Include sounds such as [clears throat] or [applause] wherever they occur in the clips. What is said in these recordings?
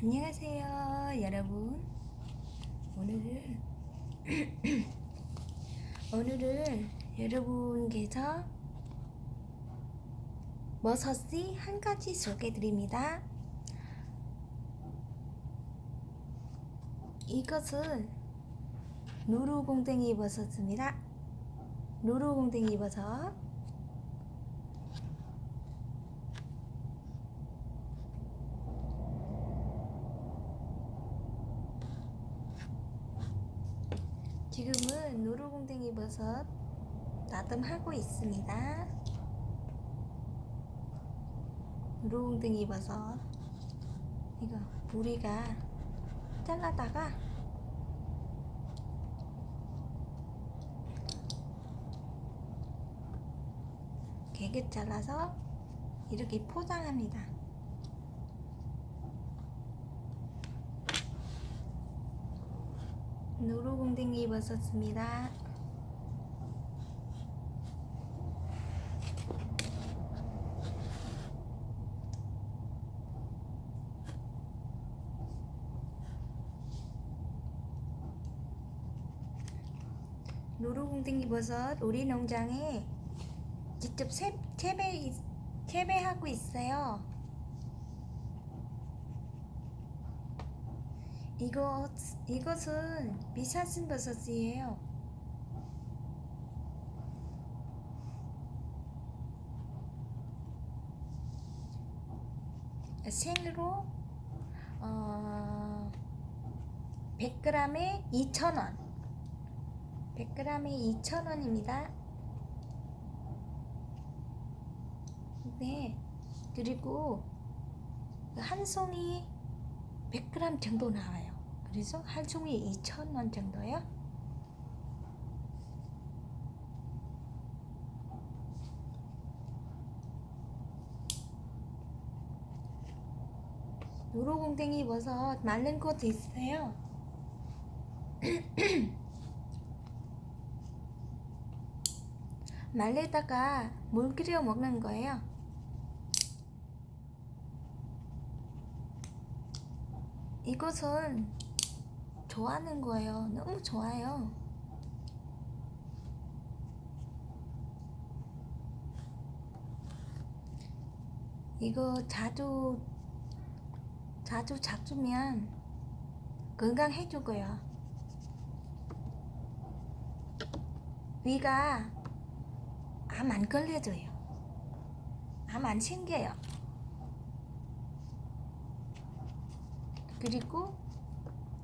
안녕하세요, 여러분. 오늘은 [clears throat] 오늘은 여러분께서 버섯이 한 가지 소개드립니다. 이것은 누루공댕이 버섯입니다. 누루공댕이 버섯. 지금은 누루공댕이 버섯 나듬하고 있습니다. 누루공댕이 버섯 이거 우리가 잘라다가 개개 잘라서 이렇게 포장합니다. 누루공댕이 버섯입니다. 누루공댕이 버섯 우리 농장에 직접 재- 재배 재배하고 있어요. 이것 이것은 미사슨 버섯이에요. 생으로 어 100g에 2,000원. 100g에 2,000원입니다. 네. 그리고 그한 송이 100g 정도 나와요. 그래서 한 송이 2,000원 정도요. 노루공댕이 버섯 말린 것도 있어요. 말리다가 물 끓여 먹는 거예요. 이것은 좋아하는 거예요. 너무 좋아요. 이거 자주 자주 잡수면 건강해지고요. 위가 암 안 걸려져요. 암 안 생겨요. 그리고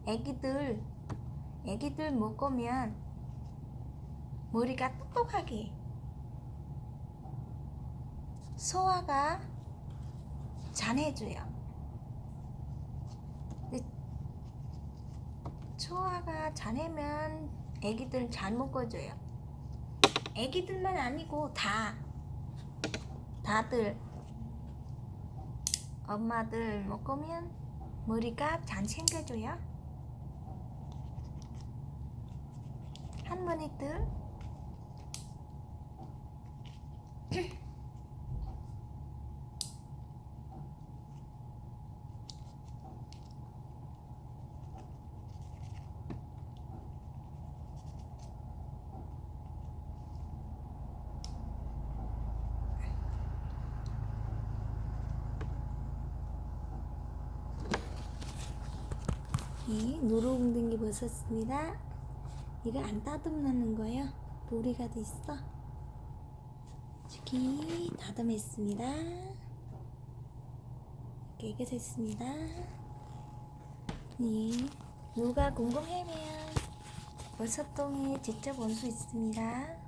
애기들 애기들 먹으면 머리가 똑똑하게 소화가 잘해줘요. 소화가 잘하면 애기들 잘 먹어줘요. 애기들만 아니고 다 다들 엄마들 먹으면 머리가 잘 챙겨줘요. 할머니들 이 누루공댕이 버섯입니다. 이거 안 따듬는 거예요. 보리가 돼 있어. 이렇게 다듬했습니다. 깨끗했습니다. 네, 누가 궁금하면 버섯동에 직접 올 수 있습니다.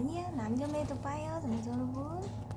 아니야 남녀매도 빠요 여러분